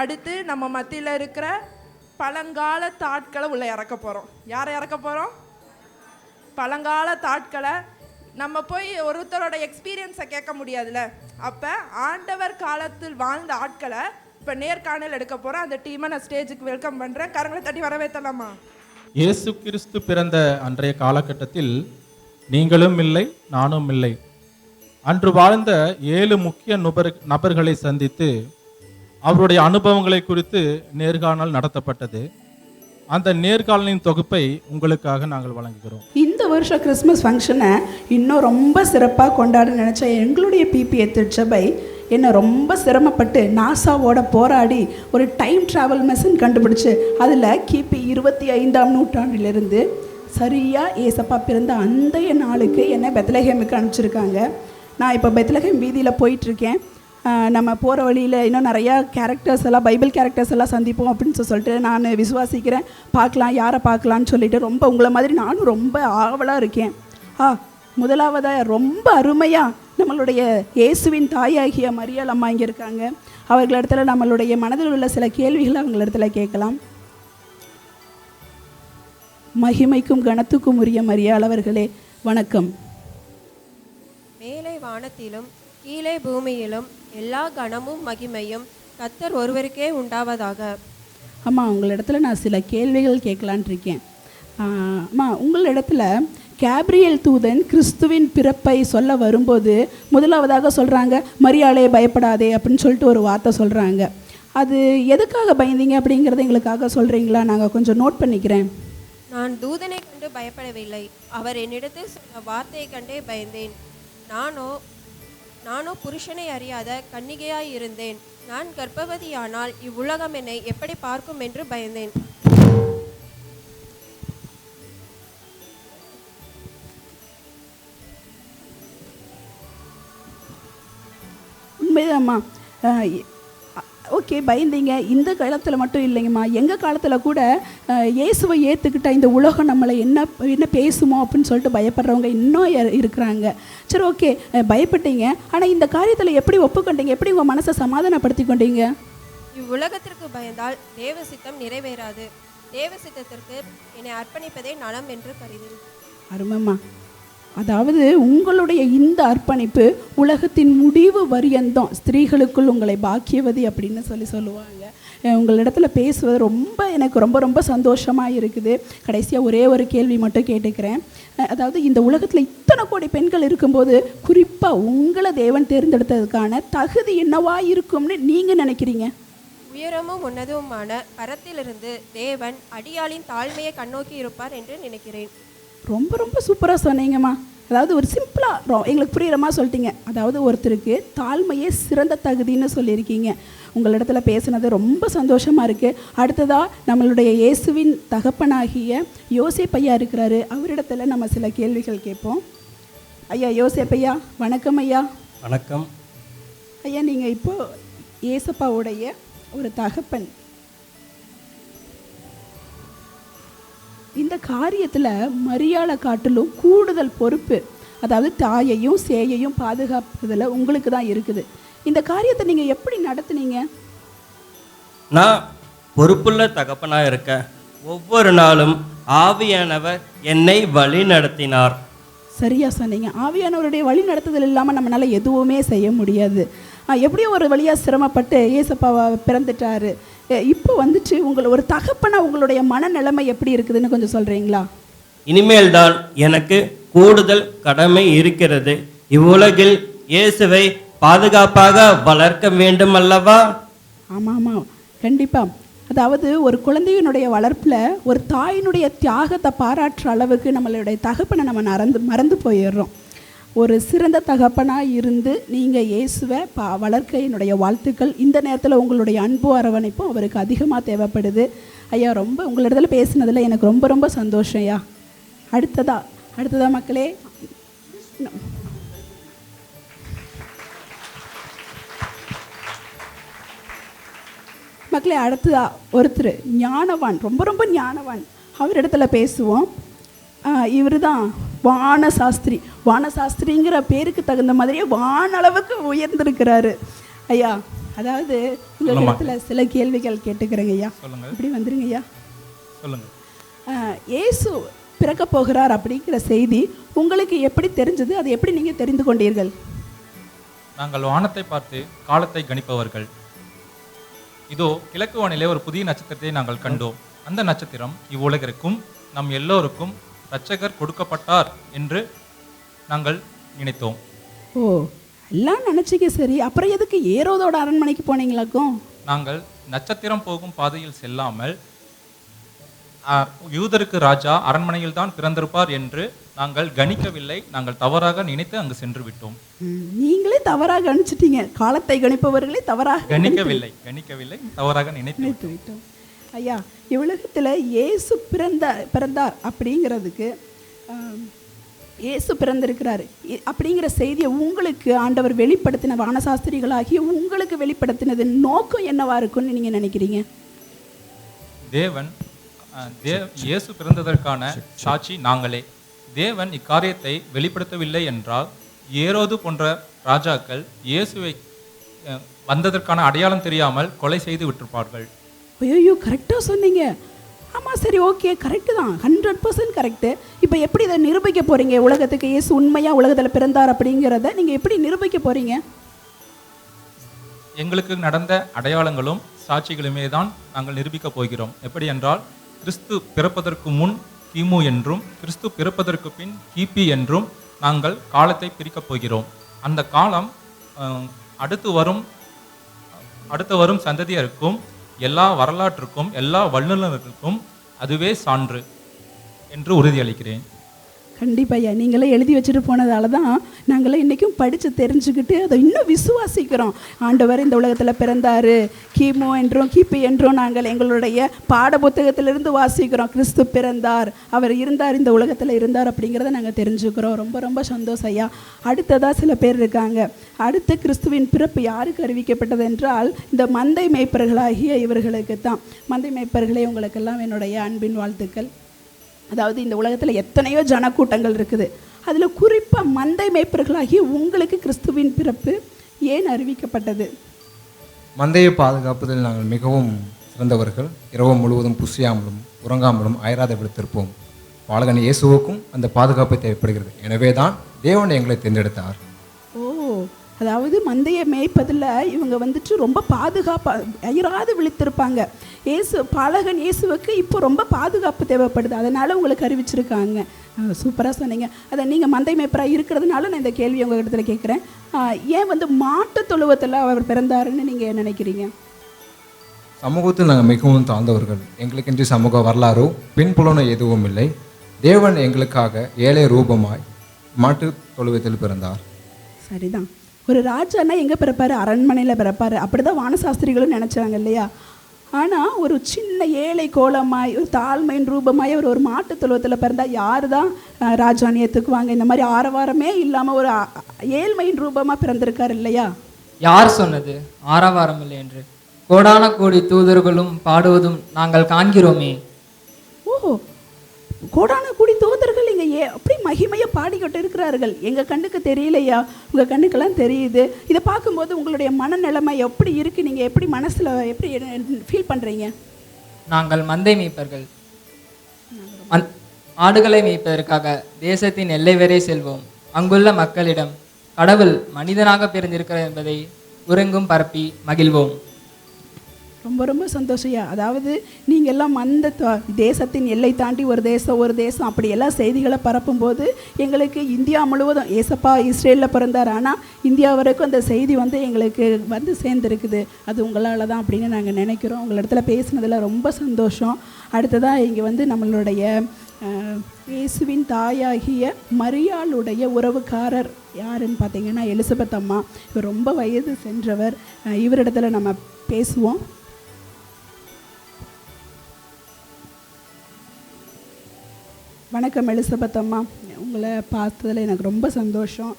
அடுத்து நம்ம மத்தியில் இருக்கிற பழங்கால தாட்களை உள்ள இறக்க போகிறோம் யாரை இறக்க போகிறோம் பழங்கால தாட்களை நம்ம போய் ஒருத்தரோட எக்ஸ்பீரியன்ஸை கேட்க முடியாதுல்ல. அப்போ ஆண்டவர் காலத்தில் வாழ்ந்த ஆட்களை இப்போ நேர்காணல் எடுக்க போகிறோம் அந்த டீமை நான் ஸ்டேஜுக்கு வெல்கம் பண்ணுறேன் கரங்களை தட்டி வரவேற்றலாமா? இயேசு கிறிஸ்து பிறந்த அன்றைய காலகட்டத்தில் நீங்களும் இல்லை நானும் இல்லை. அன்று வாழ்ந்த ஏழு முக்கிய நபர் நபர்களை சந்தித்து அவருடைய அனுபவங்களை குறித்து நேர்காணல் நடத்தப்பட்டது. அந்த நேர்காணலின் தொகுப்பை உங்களுக்காக நாங்கள் வழங்குகிறோம். இந்த வருஷம் கிறிஸ்மஸ் ஃபங்க்ஷனை இன்னும் ரொம்ப சிறப்பாக கொண்டாட நினச்ச எங்களுடைய பிபிஏ திருச்சபை என்னை ரொம்ப சிரமப்பட்டு நாசாவோட போராடி ஒரு டைம் ட்ராவல் மெஷின் கண்டுபிடிச்சு அதில் கிபி இருபத்தி ஐந்தாம் நூற்றாண்டிலிருந்து சரியாக ஏசப்பா பிறந்த அந்தைய நாளுக்கு என்னை பெத்லஹேமுக்கு அனுப்பிச்சிருக்காங்க. நான் இப்போ பெத்லஹேம் வீதியில் போயிட்டுருக்கேன். நம்ம போகிற வழியில் இன்னும் நிறையா கேரக்டர்ஸ் எல்லாம் பைபிள் கேரக்டர்ஸ் எல்லாம் சந்திப்போம் அப்படின்னு சொல்லிட்டு நான் விசுவாசிக்கிறேன். பார்க்கலாம் யாரை பார்க்கலான்னு சொல்லிட்டு ரொம்ப உங்களை மாதிரி நானும் ரொம்ப ஆவலாக இருக்கேன். ஆ முதலாவதாக ரொம்ப அருமையாக நம்மளுடைய இயேசுவின் தாயாகிய மரியாள் அம்மா இங்கே இருக்காங்க. அவர்களிடத்துல நம்மளுடைய மனதில் உள்ள சில கேள்விகளை அவங்களிடத்துல கேட்கலாம். மகிமைக்கும் கனத்துக்கும் உரிய மரியாள் அவர்களே வணக்கம். மேலே வானத்திலும் கீழே பூமியிலும் எல்லா கனமும் மகிமையும் கத்தர் ஒருவருக்கே உண்டாவதாக. அம்மா உங்களிடத்துல நான் சில கேள்விகள் கேட்கலான் இருக்கேன். அம்மா உங்களிடத்துல கேப்ரியல் தூதன் கிறிஸ்துவின் பிறப்பை சொல்ல வரும்போது முதலாவதாக சொல்கிறாங்க மரியாளே பயப்படாதே அப்படின்னு சொல்லிட்டு ஒரு வார்த்தை சொல்கிறாங்க அது எதுக்காக பயந்தீங்க அப்படிங்கிறத எங்களுக்காக சொல்கிறீங்களா நாங்கள் கொஞ்சம் நோட் பண்ணிக்கிறேன். நான் தூதனை கண்டு பயப்படவில்லை. அவர் என்னிடத்தில் சொன்ன வார்த்தையை கண்டே பயந்தேன். நானோ நானோ புருஷனை அறியாத கன்னிகையாய் இருந்தேன் நான் கர்ப்பவதியானால் இவ்வுலகம் என்னை எப்படி பார்க்கும் என்று பயந்தேன். உண்மைதாம்மா. ஓகே பயந்தீங்க. இந்த காலத்தில் மட்டும் இல்லைங்கம்மா. எங்கள் காலத்தில் கூட இயேசுவை ஏற்றுக்கிட்ட இந்த உலகம் நம்மளை என்ன என்ன பேசுமோ அப்படின்னு சொல்லிட்டு பயப்படுறவங்க இன்னும் இரு- இருக்கிறாங்க. சரி ஓகே. பயப்பட்டீங்க. ஆனால் இந்த காரியத்தில் எப்படி ஒப்புக்கொண்டீங்க? எப்படி உங்கள் மனசை சமாதானப்படுத்தி கொண்டீங்க? இவ்வுலகத்திற்கு பயந்தால் தேவ சித்தம் நிறைவேறாது. தேவ சித்தத்திற்கு என்னை அர்ப்பணிப்பதே நலம் என்று கருதினேன் அருமைம்மா. அதாவது உங்களுடைய இந்த அர்ப்பணிப்பு உலகத்தின் முடிவு வரியந்தம். ஸ்திரீகளுக்குள் உங்களை பாக்கியவதி அப்படின்னு சொல்லி சொல்லுவாங்க. உங்களிடத்துல பேசுவது ரொம்ப எனக்கு ரொம்ப ரொம்ப சந்தோஷமாக இருக்குது. கடைசியாக ஒரே ஒரு கேள்வி மட்டும் கேட்டுக்கிறேன். அதாவது இந்த உலகத்தில் இத்தனை கோடி பெண்கள் இருக்கும்போது குறிப்பாக உங்களை தேவன் தேர்ந்தெடுத்ததுக்கான தகுதி என்னவா இருக்கும்னு நீங்கள் நினைக்கிறீங்க? உயரமும் உன்னதவுமான பரத்திலிருந்து தேவன் அடியாளின் தாழ்மையை கண்ணோக்கி இருப்பார் என்று நினைக்கிறேன். ரொம்ப ரொம்ப சூப்பராக சொன்னீங்கம்மா. அதாவது ஒரு சிம்பிளாக எங்களுக்கு புரியுற மாதிரி சொல்லிட்டீங்க. அதாவது ஒருத்தருக்கு தாழ்மையே சிறந்த தகுதின்னு சொல்லியிருக்கீங்க. உங்களிடத்துல பேசுனது ரொம்ப சந்தோஷமாக இருக்குது அடுத்ததாக நம்மளுடைய இயேசுவின் தகப்பனாகிய யோசேப்பையா இருக்கிறாரு. அவரிடத்துல நம்ம சில கேள்விகள் கேட்போம். ஐயா யோசேப்பையா வணக்கம் ஐயா. வணக்கம். ஐயா நீங்கள் இப்போ ஏசப்பாவுடைய ஒரு தகப்பன். இந்த காரியத்தில் மரியாதை காட்டிலும் கூடுதல் பொறுப்பு அதாவது தாயையும் சேயையும் பாதுகாப்பதில் உங்களுக்கு தான் இருக்குது. இந்த காரியத்தை நீங்கள் எப்படி நடத்துனீங்க? நான் பொறுப்புள்ள தகப்பனாக இருக்க ஒவ்வொரு நாளும் ஆவியானவர் என்னை வழி நடத்தினார். சரியா சொன்னீங்க. ஆவியானவருடைய வழி நடத்துதல் இல்லாமல் நம்மளால எதுவுமே செய்ய முடியாது. ஆ, எப்படியோ ஒரு வழியாக சிரமப்பட்டு ஏசப்பாவை பிறந்துட்டாரு. இப்போ வந்துட்டு உங்களை ஒரு தகப்பனா உங்களுடைய மனநிலைமை எப்படி இருக்குதுன்னு கொஞ்சம் சொல்கிறீங்களா இனிமேல் தான் எனக்கு கூடுதல் கடமை இருக்கிறது. இவ்வுலகில் இயேசுவை பாதுகாப்பாக வளர்க்க வேண்டும் அல்லவா ஆமாம் ஆமாம் கண்டிப்பாக அதாவது ஒரு குழந்தையினுடைய வளர்ப்பில் ஒரு தாயினுடைய தியாகத்தை பாராட்டுற அளவுக்கு நம்மளுடைய தகப்பனை நம்ம மறந்து மறந்து போயிடுறோம். ஒரு சிறந்த தகப்பனாக இருந்து நீங்கள் இயேசுவை பா வளர்க்க என்னுடைய வாழ்த்துக்கள். இந்த நேரத்தில் உங்களுடைய அன்பு அரவணைப்பும் அவருக்கு அதிகமாக தேவைப்படுது. ஐயா ரொம்ப உங்களிடத்துல பேசினதில் எனக்கு ரொம்ப ரொம்ப சந்தோஷம் ஐயா. அடுத்ததா அடுத்ததா மக்களே. மக்களே அடுத்ததா ஒருத்தர் ஞானவான் ரொம்ப ரொம்ப ஞானவான். அவரிடத்துல பேசுவோம். இவர் தான் வான சாஸ்திரி வான சாஸ்திரிங்கிற பேருக்கு தகுந்த மாதிரியே வானளவுக்கு உயர்ந்திருக்கிறாரு. ஐயா அதாவது உங்கள். இடத்துல சில கேள்விகள் கேட்டுக்கிறேங்க ஐயா. இப்படி வந்துருங்க ஐயா. இயேசு பிறக்க போகிறார் அப்படிங்கிற செய்தி உங்களுக்கு எப்படி தெரிஞ்சது? அதை எப்படி நீங்கள் தெரிந்து கொண்டீர்கள்? நாங்கள் வானத்தை பார்த்து காலத்தை கணிப்பவர்கள். இதோ கிழக்கு வானிலே ஒரு புதிய நட்சத்திரத்தை நாங்கள் கண்டோம். அந்த நட்சத்திரம் இவ்வுலகிற்கும் நம் எல்லோருக்கும் இரட்சகர் கொடுக்கப்பட்டார் என்று நாங்கள் நினைத்தோம். ஓ எல்லாம் நினச்சிக்க சரி. அப்புறம் எதுக்கு ஏரோதோட அரண்மனைக்கு போனீங்களாக்கும் நாங்கள் நட்சத்திரம் போகும் பாதையில் செல்லாமல் யூதருக்கு ராஜா அரண்மனையில் தான் பிறந்திருப்பார் என்று நாங்கள் கணிக்கவில்லை. நாங்கள் தவறாக நினைத்து அங்கு சென்று விட்டோம். நீங்களே தவறாக கணிச்சிட்டீங்க. காலத்தை கணிப்பவர்களே தவறாக கணிக்கவில்லை கணிக்கவில்லை தவறாக நினைத்து நினைத்து விட்டோம். ஐயா இவ்வுலகத்தில் இயேசு பிறந்த பிறந்தார் அப்படிங்கிறதுக்கு இயேசு பிறந்திருக்கிறாரு. இ- அப்படிங்கிற செய்தியை உங்களுக்கு ஆண்டவர் வெளிப்படுத்தின வானசாஸ்திரிகளாகிய உங்களுக்கு வெளிப்படுத்தினது நோக்கம் என்னவா இருக்கும்னு நீங்கள் நினைக்கிறீங்க? தேவன் அஹ், தே இயேசு பிறந்ததற்கான சாட்சி நாங்களே. தேவன் இக்காரியத்தை வெளிப்படுத்தவில்லை என்றால் ஏரோது போன்ற ராஜாக்கள் இயேசுவை வந்ததற்கான அடையாளம் தெரியாமல் கொலை செய்து விட்டிருப்பார்கள். ஐயோ கரெக்டாக சொன்னீங்க. ஆமாம் சரி ஓகே கரெக்டு தான். ஹண்ட்ரட் பர்சன்ட் கரெக்டு இப்போ எப்படி இதை நிரூபிக்க போகிறீங்க உலகத்துக்கு இயேசு உண்மையாக உலகத்தில் பிறந்தார் அப்படிங்கிறத நீங்கள் எப்படி நிரூபிக்க போகிறீங்க எங்களுக்கு நடந்த அடையாளங்களும் சாட்சிகளுமே தான் நாங்கள் நிரூபிக்கப் போகிறோம். எப்படி என்றால் கிறிஸ்து பிறப்பதற்கு முன் கிமு என்றும் கிறிஸ்து பிறப்பதற்கு பின் கிபி என்றும் நாங்கள் காலத்தை பிரிக்கப் போகிறோம். அந்த காலம் அடுத்து வரும் அடுத்து வரும் சந்ததியருக்கும் எல்லா வரலாற்றுக்கும் எல்லா வல்லுநர்களுக்கும் அதுவே சான்று என்று உறுதியளிக்கிறேன். கண்டிப்பையா ஐயா. நீங்களே எழுதி வச்சுட்டு போனதால தான் நாங்களே இன்றைக்கும் படித்து தெரிஞ்சுக்கிட்டு அதை இன்னும் விசுவாசிக்கிறோம். ஆண்டவர் இந்த உலகத்தில் பிறந்தார். கிமு என்றும் கிபி என்றும் நாங்கள் எங்களுடைய பாட புத்தகத்திலிருந்து வாசிக்கிறோம். கிறிஸ்து பிறந்தார். அவர் இருந்தார் இந்த உலகத்தில் இருந்தார் அப்படிங்கிறத நாங்கள் தெரிஞ்சுக்கிறோம். ரொம்ப ரொம்ப சந்தோஷம் ஐயா. அடுத்ததாக சில பேர் இருக்காங்க. அடுத்து கிறிஸ்துவின் பிறப்பு யாருக்கு அறிவிக்கப்பட்டது என்றால் இந்த மந்தை மேய்ப்பர்களாகிய இவர்களுக்கு தான் மந்தை மேய்ப்பர்களே உங்களுக்கெல்லாம் என்னுடைய அன்பின் வாழ்த்துக்கள். அதாவது இந்த உலகத்தில் எத்தனையோ ஜனக்கூட்டங்கள் இருக்குது. அதில் குறிப்பாக மந்தை மேய்ப்பர்களாகிய உங்களுக்கு கிறிஸ்துவின் பிறப்பு ஏன் அறிவிக்கப்பட்டது? மந்தையை பாதுகாப்பதில் நாங்கள் மிகவும் சிறந்தவர்கள். இரவு முழுவதும் புசியாமலும் உறங்காமலும் அயராத விடுத்திருப்போம். பாலகன் இயேசுவுக்கும் அந்த பாதுகாப்பு தேவைப்படுகிறது. எனவே தான் தேவன் எங்களை தேர்ந்தெடுத்தார். அதாவது மந்தையை மேய்ப்பதில் இவங்க வந்துட்டு ரொம்ப பாதுகாப்பாக அயராது விழித்திருப்பாங்க. இயேசு பாலகன் இயேசுவுக்கு இப்போ ரொம்ப பாதுகாப்பு தேவைப்படுது. அதனால் உங்களுக்கு அறிவிச்சிருக்காங்க. சூப்பராக சொன்னீங்க. அதை நீங்கள் மந்தை மேய்ப்பராக இருக்கிறதுனால நான் இந்த கேள்வி உங்கள் இடத்துல கேட்குறேன் ஏன் வந்து மாட்டு தொழுவத்தில் அவர் பிறந்தாருன்னு நீங்கள் நினைக்கிறீங்க? சமூகத்தில் நாங்கள் மிகவும் தாழ்ந்தவர்கள். எங்களுக்கென்று சமூக வரலாறோ பின்புலனோ எதுவும் இல்லை. தேவன் எங்களுக்காக ஏழை ரூபமாய் மாட்டு தொழுவத்தில் பிறந்தார். சரிதான். ஒரு ராஜானா எங்கே பிறப்பாரு? அரண்மனையில் பிறப்பாரு. அப்படிதான் வானசாஸ்திரிகளும் நினச்சாங்க இல்லையா? ஆனால் ஒரு சின்ன ஏழை கோலமாய் ஒரு தாழ்மையின் ரூபமாய் அவர் ஒரு மாட்டுத் தொழுவத்தில் பிறந்தா யார் தான் ராஜான்னு ஏற்றுக்குவாங்க இந்த மாதிரி ஆரவாரமே இல்லாமல் ஒரு ஏழ்மையின் ரூபமாக பிறந்திருக்காரு இல்லையா? யார் சொன்னது? ஆரவாரம் இல்லை என்று. கோடான கோடி தூதர்களும் பாடுவதும் நாங்கள் காண்கிறோமே. ஓ கோடான கூடி தோதர்கள் இங்கே ஏ அப்படி மகிமையாக பாடிக்கிட்டு இருக்கிறார்கள். எங்கள் கண்ணுக்கு தெரியலையா? உங்கள் கண்ணுக்கெல்லாம் தெரியுது. இதை பார்க்கும்போது உங்களுடைய மனநிலைமை எப்படி இருக்குது நீங்கள் எப்படி மனசில் எப்படி ஃபீல் பண்ணுறீங்க நாங்கள் மந்தை மேய்ப்பர்கள் மந் ஆடுகளை மேய்ப்பதற்காக தேசத்தின் எல்லை வரை செல்வோம். அங்குள்ள மக்களிடம் கடவுள் மனிதனாக பிறந்திருக்கிறார் என்பதை உறங்கும் பரப்பி மகிழ்வோம். ரொம்ப ரொம்ப சந்தோஷம்யா. அதாவது நீங்கள் எல்லாம் அந்த தேசத்தின் எல்லை தாண்டி ஒரு தேசம் ஒரு தேசம் அப்படி எல்லாம் செய்திகளை பரப்பும்போது எங்களுக்கு இந்தியா முழுவதும் ஏசப்பா இஸ்ரேலில் பிறந்தார். ஆனால் இந்தியா வரைக்கும் அந்த செய்தி வந்து எங்களுக்கு வந்து சேர்ந்துருக்குது. அது உங்களால் தான் அப்படின்னு நாங்கள் நினைக்கிறோம். உங்கள் இடத்துல பேசுனதில் ரொம்ப சந்தோஷம். அடுத்ததாக இங்கே வந்து நம்மளுடைய இயேசுவின் தாயாகிய மரியாளுடைய உறவுக்காரர் யாருன்னு பார்த்தீங்கன்னா எலிசபெத் அம்மா. இவர் ரொம்ப வயது சென்றவர். இவரிடத்துல நம்ம பேசுவோம். வணக்கம் எலிசபெத் அம்மா. உங்களை பார்த்ததில் எனக்கு ரொம்ப சந்தோஷம்.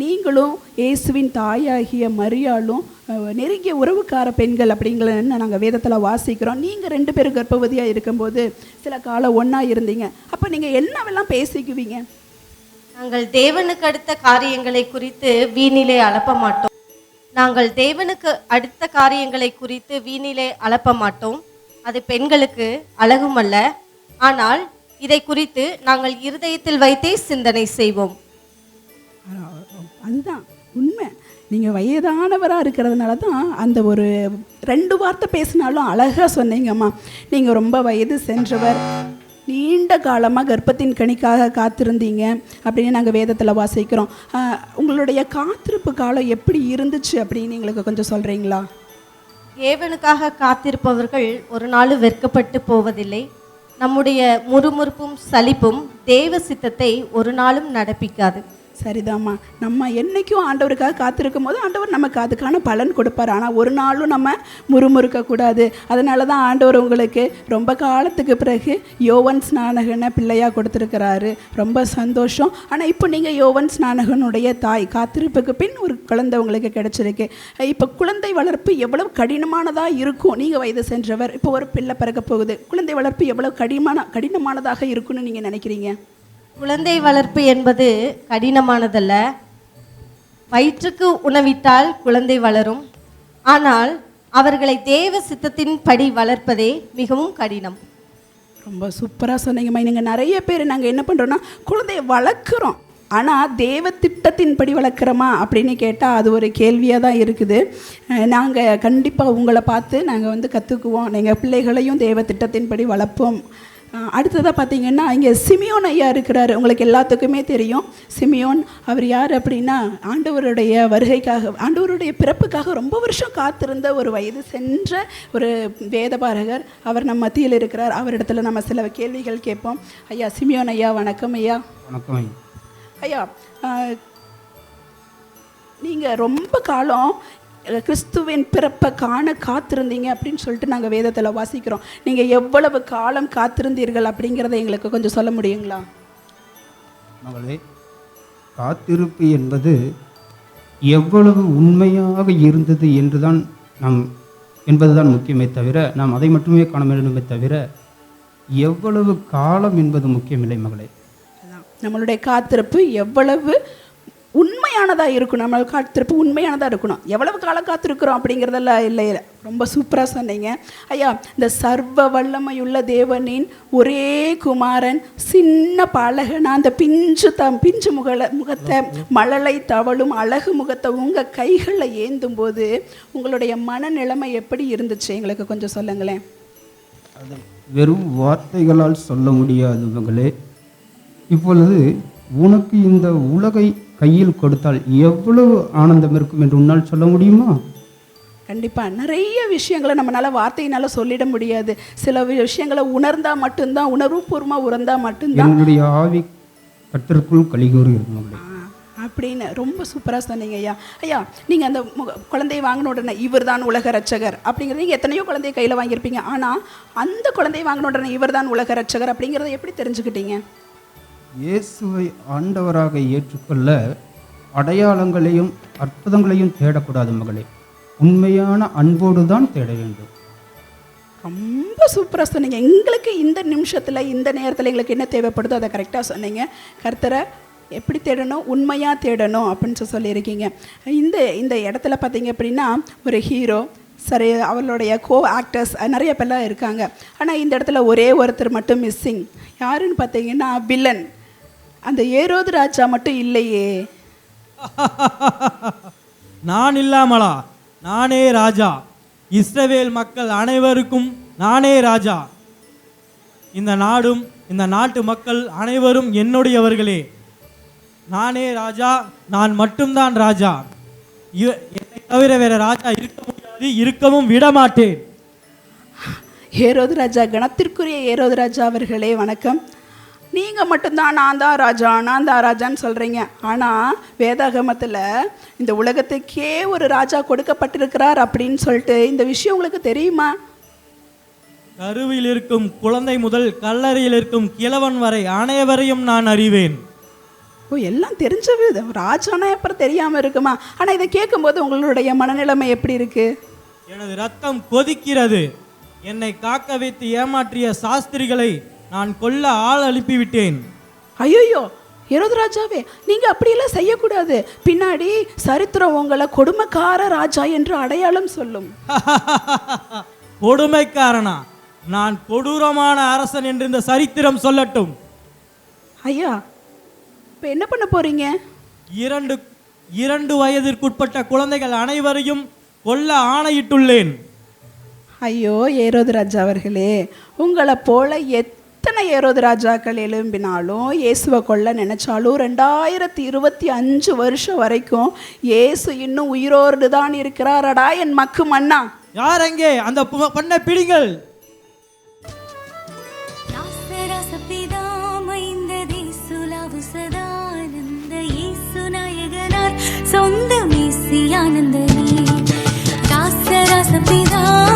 நீங்களும் இயேசுவின் தாயாகிய மரியாளும் நெருங்கிய உறவுக்கார பெண்கள் அப்படிங்கிறன்னு நாங்கள் வேதத்தில் வாசிக்கிறோம். நீங்கள் ரெண்டு பேரும் கர்ப்பவதியாக இருக்கும்போது சில காலம் ஒன்றா இருந்தீங்க. அப்போ நீங்கள் என்னவெல்லாம் பேசிக்குவீங்க? நாங்கள் தேவனுக்கு அடுத்த காரியங்களை குறித்து வீணிலே அளப்ப மாட்டோம். நாங்கள் தேவனுக்கு அடுத்த காரியங்களை குறித்து வீணிலே அளப்ப மாட்டோம். அது பெண்களுக்கு அழகுமல்ல. ஆனால் இதை குறித்து நாங்கள் இருதயத்தில் வைத்தே சிந்தனை செய்வோம். அதுதான் உண்மை. நீங்கள் வயதானவராக இருக்கிறதுனால தான் அந்த ஒரு ரெண்டு வார்த்தை பேசினாலும் அழகாக சொன்னீங்கம்மா. நீங்கள் ரொம்ப வயது சென்றவர் நீண்ட காலமாக கர்ப்பத்தின் கணிக்காக காத்திருந்தீங்க அப்படின்னு நாங்கள் வேதத்தில் வாசிக்கிறோம். உங்களுடைய காத்திருப்பு காலம் எப்படி இருந்துச்சு அப்படின்னு எங்களுக்கு கொஞ்சம் சொல்கிறீங்களா தேவனுக்காக காத்திருப்பவர்கள் ஒரு நாளும் வெட்கப்பட்டு போவதில்லை. நம்முடைய முறுமுறுப்பும் சலிப்பும் தேவ சித்தத்தை ஒரு நாளும் நடப்பிக்காது. சரிதாம்மா. நம்ம என்னைக்கும் ஆண்டவருக்காக காத்திருக்கும் போது ஆண்டவர் நமக்கு அதுக்கான பலன் கொடுப்பார். ஆனால் ஒரு நாளும் நம்ம முறுமுறுக்கக்கூடாது. அதனால தான் ஆண்டவர் உங்களுக்கு ரொம்ப காலத்துக்கு பிறகு யோவன் ஸ்நானகனை பிள்ளையாக கொடுத்துருக்கிறாரு. ரொம்ப சந்தோஷம். ஆனால் இப்போ நீங்கள் யோவன் ஸ்நானகனுடைய தாய் காத்திருப்புக்கு பின் ஒரு குழந்தை உங்களுக்கு கிடச்சிருக்கு. இப்போ குழந்தை வளர்ப்பு எவ்வளவு கடினமானதாக இருக்கும். நீங்கள் வயது சென்றவர். இப்போ ஒரு பிள்ளை பிறக்க போகுது. குழந்தை வளர்ப்பு எவ்வளவு கடினமான கடினமானதாக இருக்கும்னு நீங்கள் நினைக்கிறீங்க? குழந்தை வளர்ப்பு என்பது கடினமானதல்ல. வயிற்றுக்கு உணவிட்டால் குழந்தை வளரும். ஆனால் அவர்களை தேவ சித்தத்தின் படி வளர்ப்பதே மிகவும் கடினம். ரொம்ப சூப்பராக சொன்னீங்கம்மா. நீங்கள் நிறைய பேர் நாங்கள் என்ன பண்ணுறோன்னா குழந்தைய வளர்க்குறோம். ஆனால் தேவ திட்டத்தின்படி வளர்க்குறோமா அப்படின்னு கேட்டால் அது ஒரு கேள்வியாக தான் இருக்குது. நாங்கள் கண்டிப்பாக உங்களை பார்த்து நாங்கள் வந்து கற்றுக்குவோம் எங்கள் பிள்ளைகளையும் தேவ திட்டத்தின்படி வளர்ப்போம். அடுத்ததாக பார்த்தீங்கன்னா இங்கே சிமியோன் ஐயா இருக்கிறாரு. உங்களுக்கு எல்லாத்துக்குமே தெரியும். சிமியோன் அவர் யார் அப்படின்னா ஆண்டவருடைய வருகைக்காக ஆண்டவருடைய பிறப்புக்காக ரொம்ப வருஷம் காத்திருந்த ஒரு வயது சென்ற ஒரு வேதபாரகர். அவர் நம்ம மத்தியில் இருக்கிறார். அவரிடத்துல நம்ம சில கேள்விகள் கேட்போம். ஐயா சிமியோன் ஐயா வணக்கம் ஐயா. வணக்கம் ஐயா. நீங்கள் ரொம்ப காலம் கிறிஸ்துவின் பிறப்பை காண காத்திருந்தீங்க அப்படின்னு சொல்லிட்டு நாங்கள் வேதத்தில் வாசிக்கிறோம். நீங்கள் எவ்வளவு காலம் காத்திருந்தீர்கள் அப்படிங்கிறத எங்களுக்கு கொஞ்சம் சொல்ல முடியுங்களா? மகளே காத்திருப்பு என்பது எவ்வளவு உண்மையாக இருந்தது என்றுதான் நாம் என்பதுதான் முக்கியமே தவிர நாம் அதை மட்டுமே காண வேண்டுமே தவிர எவ்வளவு காலம் என்பது முக்கியமில்லை மகளே. நம்மளுடைய காத்திருப்பு எவ்வளவு உண்மையானதாக இருக்கணும். நம்ம காத்திருப்பு உண்மையானதாக இருக்கணும். எவ்வளவு காலம் காத்திருக்கிறோம் அப்படிங்கிறதெல்லாம் இல்லை ரொம்ப சூப்பராக சொன்னீங்க. ஐயா இந்த சர்வ வல்லமையுள்ள தேவனின் ஒரே குமாரன் சின்ன பழகனா அந்த பிஞ்சு த பிஞ்சு முகல முகத்தை மழலை தவளும் அழகு முகத்தை உங்கள் கைகளில் ஏந்தும் போது உங்களுடைய மனநிலைமை எப்படி இருந்துச்சு? எங்களுக்கு கொஞ்சம் சொல்லுங்களேன். அது வெறும் வார்த்தைகளால் சொல்ல முடியாது மகளே. இப்பொழுது உனக்கு இந்த உலகை கையில் கொடுத்தால் எவ்வளவு ஆனந்தம் இருக்கும் என்று உன்னால் சொல்ல முடியுமா? கண்டிப்பாக நிறைய விஷயங்களை நம்மளால வார்த்தையினால சொல்லிட முடியாது. சில விஷயங்களை உணர்ந்தா மட்டும்தான் உணர்வுபூர்வமாக உணர்ந்தா மட்டும்தான். என்னுடைய ஆவி கத்திற்குள் கலிகூறுகிறது அப்படின்னு ரொம்ப சூப்பராக சொன்னீங்க ஐயா. ஐயா நீங்கள் அந்த குழந்தையை வாங்கின உடனே இவர் தான் உலக ரட்சகர் அப்படிங்கிறது நீங்கள் எத்தனையோ குழந்தைய கையில் வாங்கியிருப்பீங்க. ஆனால் அந்த குழந்தையை வாங்கின உடனே இவர் தான் உலக ரட்சகர் அப்படிங்கிறத எப்படி தெரிஞ்சுக்கிட்டீங்க? இயேசுவை ஆண்டவராக ஏற்றுக்கொள்ள அடையாளங்களையும் அற்புதங்களையும் தேடக்கூடாது மகளே. உண்மையான அன்போடு தான் தேட வேண்டும். ரொம்ப சூப்பராக சொன்னீங்க. எங்களுக்கு இந்த நிமிஷத்தில் இந்த நேரத்தில் எங்களுக்கு என்ன தேவைப்படுதோ அதை கரெக்டாக சொன்னீங்க. கர்த்தரை எப்படி தேடணும்? உண்மையாக தேடணும் அப்படின்னு சொல்லி சொல்லியிருக்கீங்க. இந்த இந்த இடத்துல பார்த்தீங்க அப்படின்னா ஒரு ஹீரோ சரி அவளுடைய கோ ஆக்டர்ஸ் நிறைய பேர்லாம் இருக்காங்க. ஆனால் இந்த இடத்துல ஒரே ஒருத்தர் மட்டும் மிஸ்ஸிங் யாருன்னு பார்த்தீங்கன்னா வில்லன் அந்த ஏரோது ராஜா மட்டும் இல்லையே. நான் இல்லாமலா? நானே ராஜா. இஸ்ரவேல் மக்கள் அனைவருக்கும் நானே ராஜா. இந்த நாடும் இந்த நாட்டு மக்கள் அனைவரும் என்னுடையவர்களே. நானே ராஜா நான் மட்டும்தான் ராஜா. என்னை தவிர வேற ராஜா இருக்க முடியாது இருக்கவும் விட மாட்டேன் ஏரோது ராஜா கணத்திற்குரிய ஏரோது ராஜா அவர்களே வணக்கம். நீங்கள் மட்டும்தான் நான் தான் ராஜா நான் தான் ராஜான்னு சொல்கிறீங்க ஆனால் வேதாகமத்தில் இந்த உலகத்துக்கே ஒரு ராஜா கொடுக்கப்பட்டிருக்கிறார் அப்படின்னு சொல்லிட்டு இந்த விஷயம் உங்களுக்கு தெரியுமா? கருவில் இருக்கும் குழந்தை முதல் கல்லறையில் இருக்கும் கிழவன் வரை அனைவரையும் நான் அறிவேன். ஓ எல்லாம் தெரிஞ்சது. ராஜானா அப்புறம் தெரியாமல் இருக்குமா? ஆனால் இதை கேட்கும்போது உங்களுடைய மனநிலைமை எப்படி இருக்குது எனது ரத்தம் கொதிக்கிறது. என்னை காக்க வைத்து ஏமாற்றிய சாஸ்திரிகளை நான் கொல்ல ஆள் அனுப்பிவிட்டேன். ஐயோ ஏரோது ராஜாவே நீங்க அப்படியெல்லாம் செய்யக்கூடாது. பின்னாடி சரித்திரம் உங்களை கொடுமைக்கார ராஜா என்று அடையாளம் சொல்லும். கொடுமைக்காரனா? நான் கொடூரமான அரசன் என்று இந்த சரித்திரம் சொல்லட்டும். ஐயா இப்போ என்ன பண்ண போறீங்க? இரண்டு இரண்டு வயதிற்குட்பட்ட குழந்தைகள் அனைவரையும் கொல்ல ஆணையிட்டுள்ளேன். ஐயோ ஏரோது ராஜா அவர்களே உங்களை போல எத்தனை ஏரோது ராஜாக்கள் எழும்பினாலும் இயேசுவை கொல்ல நினைச்சாலும் ரெண்டாயிரத்தி இருபத்தி அஞ்சு வருஷம் வரைக்கும் இயேசு இன்னும் உயிரோடு தான் இருக்கிறாரடா என் மக்கு மன்னா. யார் எங்கே அந்த பண்ண பிடிங்கள். சொந்த மீசியானந்தனே ராசராச பிதாமைந்ததே